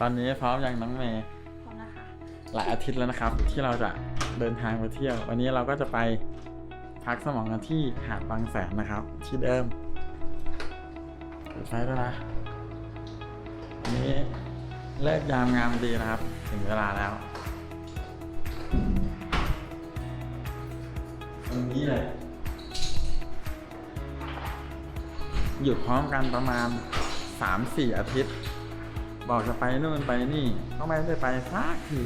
ตอนนี้พร้อมยังน้องเมย์พร้อมนะคะหลายอาทิตย์แล้วนะครับ ที่เราจะเดินทางไปเที่ยว วันนี้เราก็จะไปพักสมองกันที่หาดบางแสนนะครับ ที่เดิมเปิดไฟด้วยนะวันนี้เลิกยามงามดีนะครับ ถึงเวลาแล้วตรงนี้เลยหยุดพร้อมกันประมาณ 3-4 อาทิตย์ บอกจะไปนู่นไปนี่ก็ไม่ได้ไปสักที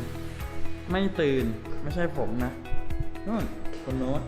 ไม่ตื่นไม่ใช่ผมนะนู่นคนโน้ต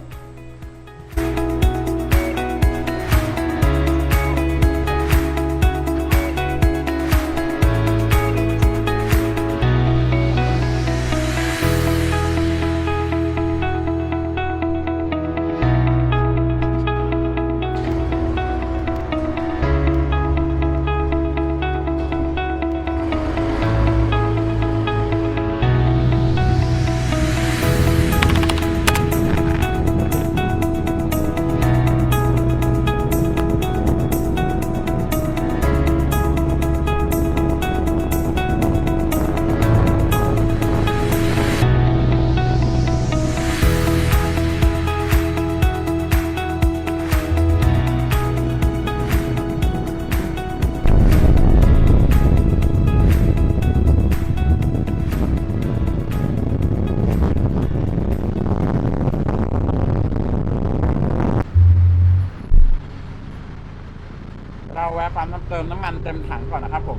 เราแวะปั๊มน้ำเติมน้ำมันเต็มถังก่อนนะครับผม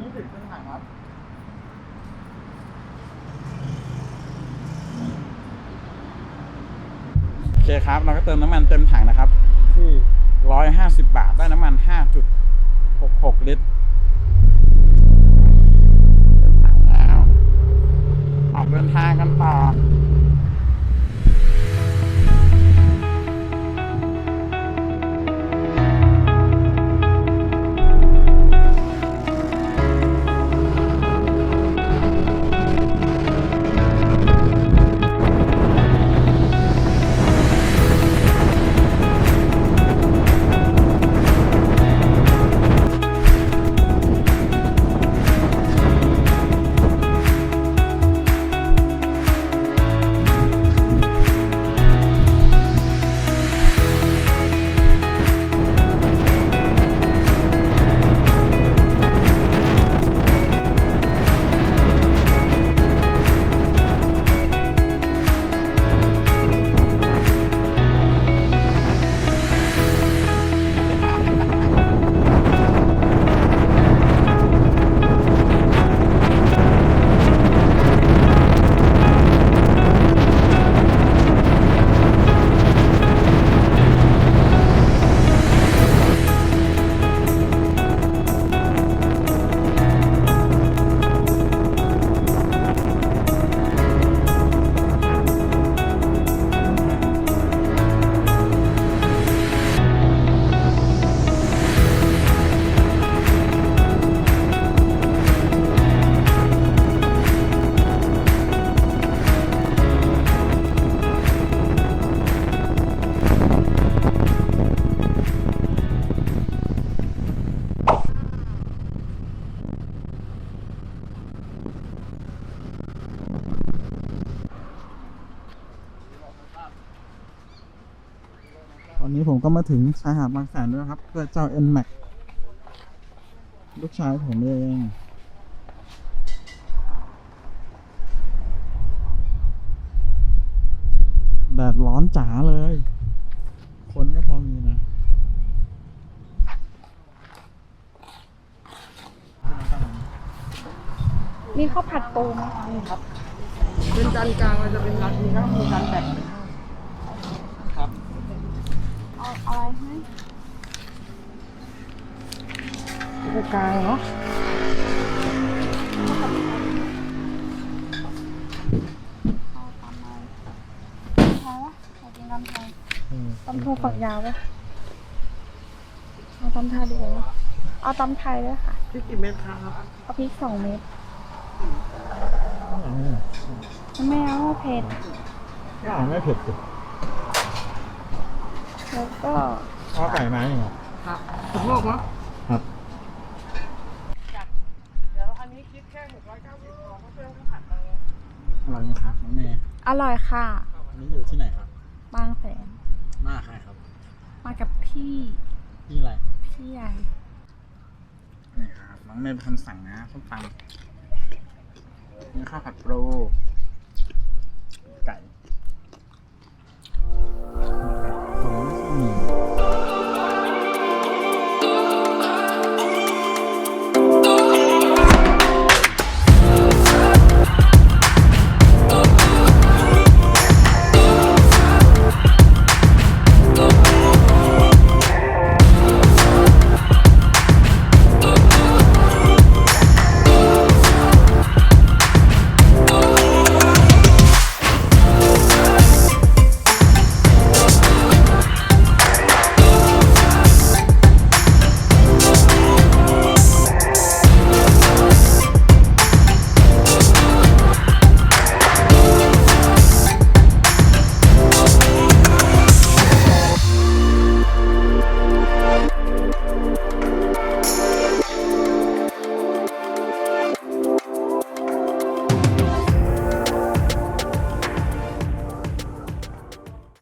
นี่ถึงเส้นทางครับ โอ เคครับ เราก็เติมน้ำมันเต็มถังนะครับที่150 บาทได้น้ำมัน5.66 ตอนนี้ผมก็มาถึงชายหาดบางแสนด้วยนะครับ เพื่อเจ้า N Max ลูกชายผมเองแดดร้อนจ๋าเลย คนก็พอมีนะมีข้าวผัดปูไหมคะครับ เป็นจานกลางเราจะเป็นร้านนี้ก็มีจานแบ่งครับ เอาเอาอะไรให้จานกลางเนาะเอาตามมาใช่ปะอยากกินตำไทยตำทูฝักยาวปะเอาตำไทยดีกว่าไหมเอาตำไทยด้วยค่ะ พี่กี่เม็ดครับเอาพริกสองเม็ดอันนี้ไม่เอาเผ็ดก็เอาไม่เผ็ดสิ แล้วก็เอาไก่มาอย่างเงี้ยครับถูกโลกเนาะครับเดี๋ยวอันนี้คิดแค่หกร้อยเก้าสิบพอเพราะเพื่อนเขาผัดมาแล้วอร่อยไหมครับน้องเมย์อร่อยค่ะ อันนี้อยู่ที่ไหนครับ บางแสน มาใครครับ มากับพี่นี่อะไร พี่ใหญ่นี่ครับน้องเมย์เป็นคนสั่งนะส้มตำนี่ข้าวผัดโปรไก่